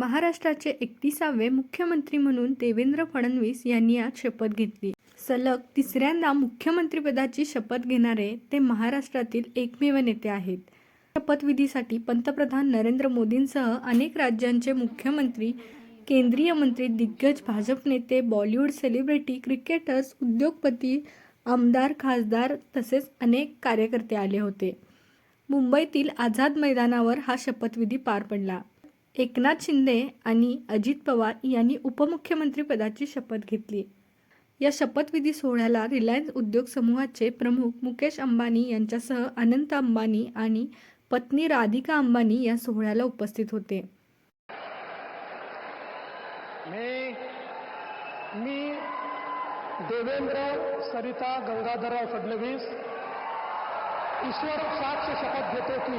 महाराष्ट्राचे एकतीसावे मुख्यमंत्री म्हणून देवेंद्र फडणवीस यांनी आज शपथ घेतली. सलग तिसऱ्यांदा मुख्यमंत्रीपदाची शपथ घेणारे ते महाराष्ट्रातील एकमेव नेते आहेत. शपथविधीसाठी पंतप्रधान नरेंद्र मोदींसह अनेक राज्यांचे मुख्यमंत्री केंद्रीय मंत्री दिग्गज भाजप नेते बॉलिवूड सेलिब्रिटी क्रिकेटर्स उद्योगपती आमदार खासदार तसेच अनेक कार्यकर्ते आले होते. मुंबईतील आझाद मैदानावर हा शपथविधी पार पडला. एकनाथ शिंदे आणि अजित पवार यांनी उपमुख्यमंत्रीपदाची शपथ घेतली. या शपथविधी सोहळ्याला रिलायन्स उद्योग समूहाचे प्रमुख मुकेश अंबानी यांच्यासह अनंत अंबानी आणि पत्नी राधिका अंबानी या सोहळ्याला उपस्थित होते. मी मी देवेंद्र सरिता गंगाधरराव फडणवीस ईश्वर साक्ष शपथ घेतो की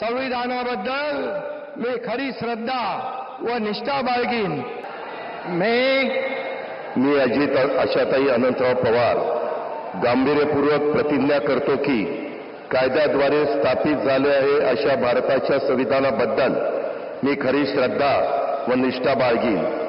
संविधानाबद्दल मी खरी श्रद्धा व निष्ठा बाळगीन. मी मी अजित आशाताई अनंतराव पवार गांभीर्यपूर्वक प्रतिज्ञा करतो की कायद्याद्वारे स्थापित झाले आहे अशा भारताच्या संविधानाबद्दल मी खरी श्रद्धा व निष्ठा बाळगीन.